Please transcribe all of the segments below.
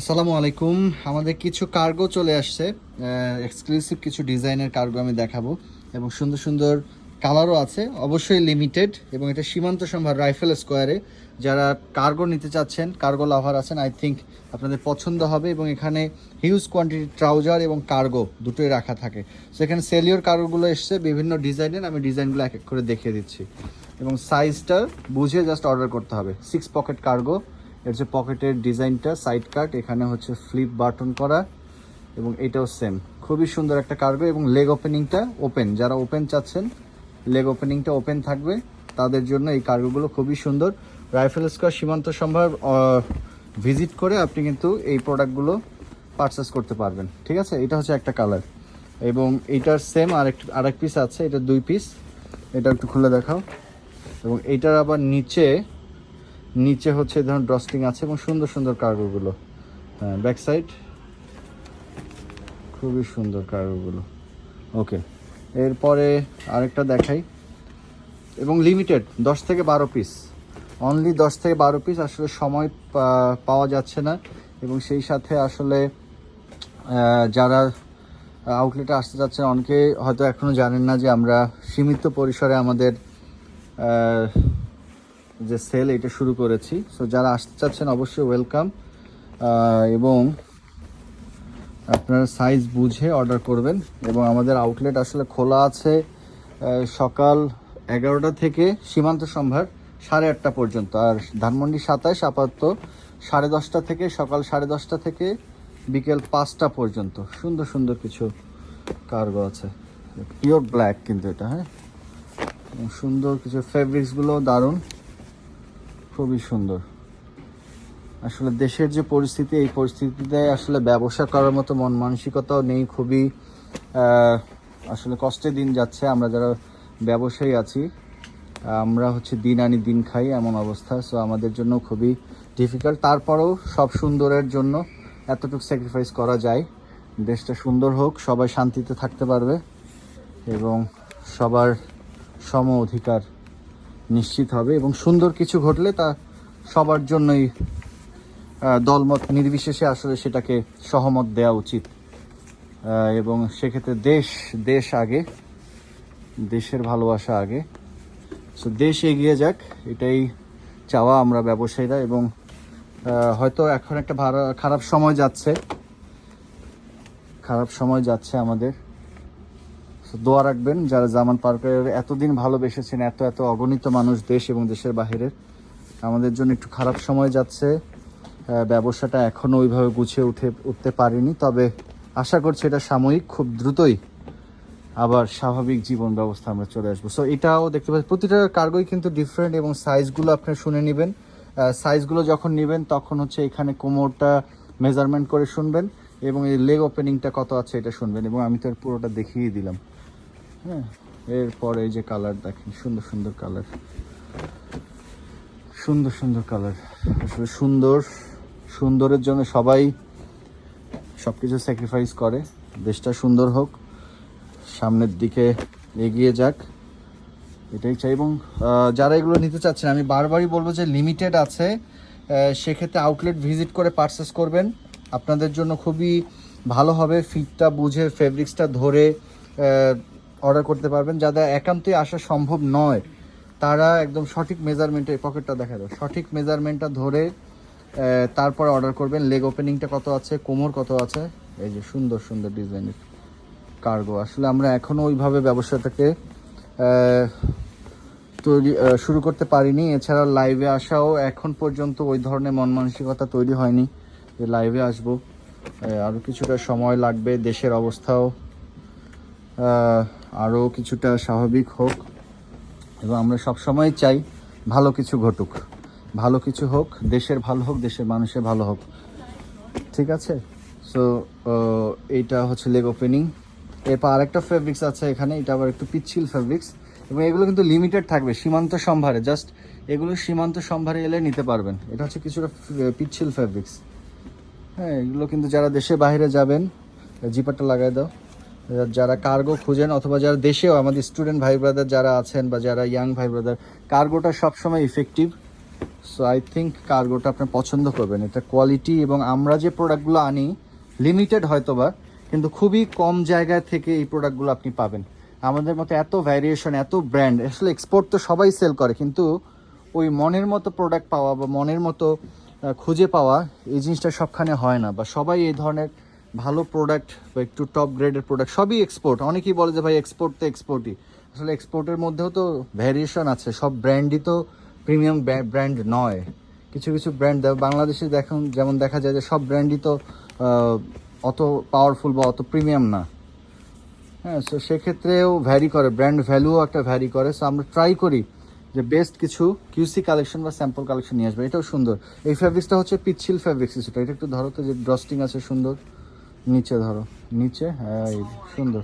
আসসালামু আলাইকুম। আমাদের কিছু কার্গো চলে আসছে। এক্সক্লুসিভ কিছু ডিজাইনের কার্গো আমি দেখাবো। এবং সুন্দর সুন্দর কালারও আছে। অবশ্যই লিমিটেড এবং এটা সীমান্ত সম্ভার রাইফেল স্কোয়ারে। যারা কার্গো নিতে চাচ্ছেন কার্গো লাভার আছেন আই থিঙ্ক আপনাদের পছন্দ হবে এবং এখানে হিউজ কোয়ান্টিটি ট্রাউজার এবং কার্গো দুটোই রাখা থাকে। সো এখানে সেলিওর কার্গোগুলো এসছে, বিভিন্ন ডিজাইনের আমি ডিজাইনগুলো এক এক করে দেখিয়ে দিচ্ছি। এবং সাইজটা বুঝে জাস্ট অর্ডার করতে হবে। সিক্স পকেট কার্গো এর যে পকেটের ডিজাইনটা সাইড কাট এখানে হচ্ছে ফ্লিপ বাটন করা এবং এটাও সেম খুবই সুন্দর একটা কার্গো এবং লেগ ওপেনিংটা ওপেন যারা ওপেন চাচ্ছেন লেগ ওপেনিংটা ওপেন থাকবে, তাদের জন্য এই কার্গোগুলো খুবই সুন্দর। রাইফেল স্কোয়ার সীমান্ত সম্ভার ভিজিট করে আপনি কিন্তু এই প্রোডাক্টগুলো পারচেস করতে পারবেন। ঠিক আছে? এটা হচ্ছে একটা কালার এবং এইটার সেম আরেক আরেক পিস আছে, এটা দুই পিস এটা একটু খুলে দেখাও। এবং এইটার আবার নিচে নিচে হচ্ছে ধরুন ড্রস্টিং আছে এবং সুন্দর সুন্দর কার্গোগুলো হ্যাঁ ব্যাক সাইড খুবই সুন্দর কার্গোগুলো ওকে এরপরে আরেকটা দেখাই। এবং লিমিটেড দশ থেকে বারো পিস অনলি দশ থেকে বারো পিস আসলে সময় পাওয়া যাচ্ছে না। এবং সেই সাথে আসলে যারা আউটলেটে আসতে যাচ্ছেন অনেকে হয়তো এখনও জানেন না যে আমরা সীমিত পরিসরে আমাদের যে সেল এটা শুরু করেছি। সো যারা আসতে চাচ্ছেন, অবশ্যই ওয়েলকাম এবং আপনারা সাইজ বুঝে অর্ডার করবেন। এবং আমাদের আউটলেট আসলে খোলা আছে সকাল এগারোটা থেকে সীমান্ত সম্ভার সাড়ে আটটা পর্যন্ত। আর ধানমন্ডি সাতাশ আপাতত সাড়ে দশটা থেকে, সকাল সাড়ে দশটা থেকে বিকেল পাঁচটা পর্যন্ত। সুন্দর সুন্দর কিছু কার্গো আছে। পিওর ব্ল্যাক কিন্তু এটা হ্যাঁ? সুন্দর কিছু ফেব্রিক্সগুলো দারুণ। খুবই সুন্দর। আসলে দেশের যে পরিস্থিতি, এই পরিস্থিতিতে আসলে ব্যবসা করার মতো মন মানসিকতাও নেই, খুবই আসলে কষ্টে দিন যাচ্ছে। আমরা যারা ব্যবসায়ী আছি, আমরা হচ্ছে দিন আনি দিন খাই এমন অবস্থা সো আমাদের জন্য খুবই ডিফিকাল্ট তারপরেও সব সুন্দরের জন্য এতটুকু স্যাক্রিফাইস করা যায়। দেশটা সুন্দর হোক, সবাই শান্তিতে থাকতে পারবে এবং সবার সম অধিকার নিশ্চিত হবে এবং সুন্দর কিছু ঘটলে তা সবার জন্যই দলমত নির্বিশেষে আসলে সেটাকে সহমত দেওয়া উচিত। এবং সেক্ষেত্রে দেশ দেশ আগে, দেশের ভালোবাসা আগে। সো দেশ এগিয়ে যাক, এটাই চাওয়া আমরা ব্যবসায়ীরা এবং হয়তো এখন একটা খারাপ সময় যাচ্ছে। খারাপ সময় যাচ্ছে আমাদের। দোয়া রাখবেন যারা জামান পার্কের এতদিন ভালোবেসেছেন, এত এত অগণিত মানুষ দেশ এবং দেশের বাহিরের। আমাদের জন্য একটু খারাপ সময় যাচ্ছে। ব্যবসাটা এখনও ওইভাবে গুছিয়ে উঠে, উঠতে পারিনি। তবে আশা করছি এটা সাময়িক, খুব দ্রুতই আবার স্বাভাবিক জীবন ব্যবস্থা আমরা চলে আসব। সো এটাও দেখতে পাচ্ছি। প্রতিটা কার্গোই কিন্তু ডিফারেন্ট এবং সাইজগুলো আপনি শুনে নেবেন। সাইজগুলো যখন নেবেন, তখন হচ্ছে এখানে কোমরটা মেজারমেন্ট করে শুনবেন এবং এই লেগ ওপেনিংটা কত আছে এটা শুনবেন এবং আমি তো পুরোটা দেখিয়ে দিলাম। হ্যাঁ এরপরে এই যে কালার দেখেন, সুন্দর সুন্দর কালার সুন্দর সুন্দর কালার আসলে সুন্দর, সুন্দরের জন্য সবাই সব কিছু স্যাক্রিফাইস করে। দেশটা সুন্দর হোক, সামনের দিকে এগিয়ে যাক, এটাই চাই। এবং যারা এগুলো নিতে চাচ্ছেন, আমি বারবারই বলব যে লিমিটেড আছে। সেক্ষেত্রে আউটলেট ভিজিট করে পারচেস করবেন। আপনাদের জন্য খুবই ভালো হবে। ফিটটা বুঝে ফেব্রিক্সটা ধরে অর্ডার করতে পারবেন। যাদের একান্তই আসা সম্ভব নয়, তারা একদম সঠিক মেজারমেন্টে এই পকেটটা দেখা যায় সঠিক মেজারমেন্টটা ধরে তারপরে অর্ডার করবেন। লেগ ওপেনিংটা কত আছে, কোমর কত আছে? এই যে সুন্দর সুন্দর ডিজাইনের কার্গো আসলে আমরা এখনও ওইভাবে ব্যবসাটাকে তৈরি শুরু করতে পারিনি। এছাড়া লাইভে আসাও এখন পর্যন্ত ওই ধরনের মন মানসিকতা তৈরি হয়নি যে লাইভে আসব। আরও কিছুটা সময় লাগবে দেশের অবস্থাও। আহ, আরও কিছুটা স্বাভাবিক হোক এবং আমরা সব সময় চাই ভালো কিছু ঘটুক। ভালো কিছু হোক দেশের ভালো হোক দেশের মানুষের ভালো হোক। ঠিক আছে? সো এইটা হচ্ছে লেগ ওপেনিং এরপর আরেকটা ফেব্রিক্স আছে এখানে এটা আবার একটু পিচ্ছিল ফেব্রিক্স এবং এগুলো কিন্তু লিমিটেড থাকবে সীমান্ত সম্ভারে জাস্ট এগুলো সীমান্ত সম্ভারে এলে নিতে পারবেন। এটা হচ্ছে কিছুটা পিচ্ছিল ফেব্রিক্স হ্যাঁ এগুলো কিন্তু যারা দেশে বাইরে যাবেন জিপারটা লাগাই দাও। যারা কার্গো খুঁজেন অথবা যারা দেশেও আমাদের স্টুডেন্ট ভাই ব্রাদার যারা আছেন বা যারা ইয়াং ভাই ব্রাদার কার্গোটা সবসময় ইফেক্টিভ সো আই থিঙ্ক কার্গোটা আপনার পছন্দ করবেন। এটা কোয়ালিটি এবং আমরা যে প্রোডাক্টগুলো আনি লিমিটেড হয়তোবা, কিন্তু খুবই কম জায়গা থেকে এই প্রোডাক্টগুলো আপনি পাবেন। আমাদের মতো এত ভ্যারিয়েশন এত ব্র্যান্ড আসলে এক্সপোর্ট তো সবাই সেল করে, কিন্তু ওই মনের মতো প্রোডাক্ট পাওয়া বা মনের মতো খুঁজে পাওয়া, এই জিনিসটা সবখানে হয় না বা সবাই এই ধরনের ভালো প্রোডাক্ট বা একটু টপ গ্রেডের প্রোডাক্ট সবই এক্সপোর্ট অনেকেই বলে যে ভাই এক্সপোর্ট তো এক্সপোর্টই আসলে এক্সপোর্টের মধ্যেও তো ভ্যারিয়েশন আছে। সব ব্র্যান্ডই তো প্রিমিয়াম ব্র্যান্ড নয়। কিছু কিছু ব্র্যান্ড বাংলাদেশে দেখুন, যেমন দেখা যায় যে সব ব্র্যান্ডই তো অত পাওয়ারফুল বা অত প্রিমিয়াম না। হ্যাঁ সো সেক্ষেত্রেও ভ্যারি করে। ব্র্যান্ড ভ্যালুও একটা ভ্যারি করে। সো আমরা ট্রাই করি যে বেস্ট কিছু কিউসি কালেকশন বা স্যাম্পল কালেকশন নিয়ে আসবে। এটাও সুন্দর। এই ফ্যাব্রিক্সটা হচ্ছে পিচ্ছিল ফ্যাব্রিক্স কিছুটা। এটা একটু ধরো তো যে ড্রস্টিং আছে সুন্দর। নিচে ধরো। নিচে? হ্যাঁ সুন্দর।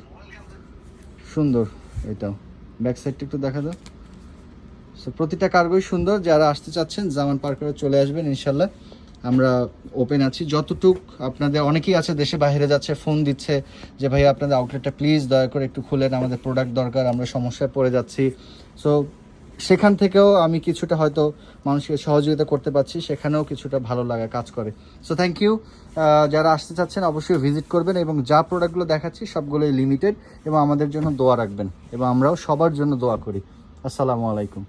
সুন্দর এটাও। ব্যাক সাইডটা একটু দেখা দাও সো প্রতিটা কার্গোই সুন্দর। যারা আসতে চাচ্ছেন, জামান পার্কারে চলে আসবেন, ইনশাল্লাহ। আমরা ওপেন আছি। যতটুক আপনাদের, অনেকেই আছে, দেশে বাইরে যাচ্ছে ফোন দিচ্ছে যে ভাই আপনাদের আউটলেটটা প্লিজ দয়া করে একটু খুলেন। আমাদের প্রোডাক্ট দরকার, আমরা সমস্যায় পড়ে যাচ্ছি। সো সেখান থেকেও আমি কিছুটা হয়তো মানুষকে সহযোগিতা করতে পারছি, সেখানেও কিছুটা ভালো লাগা কাজ করে। সো থ্যাংক ইউ যারা আসতে চাচ্ছেন অবশ্যই ভিজিট করবেন এবং যা প্রোডাক্টগুলো দেখাচ্ছি সবগুলোই লিমিটেড এবং আমাদের জন্য দোয়া রাখবেন এবং আমরাও সবার জন্য দোয়া করি। আসসালামু আলাইকুম।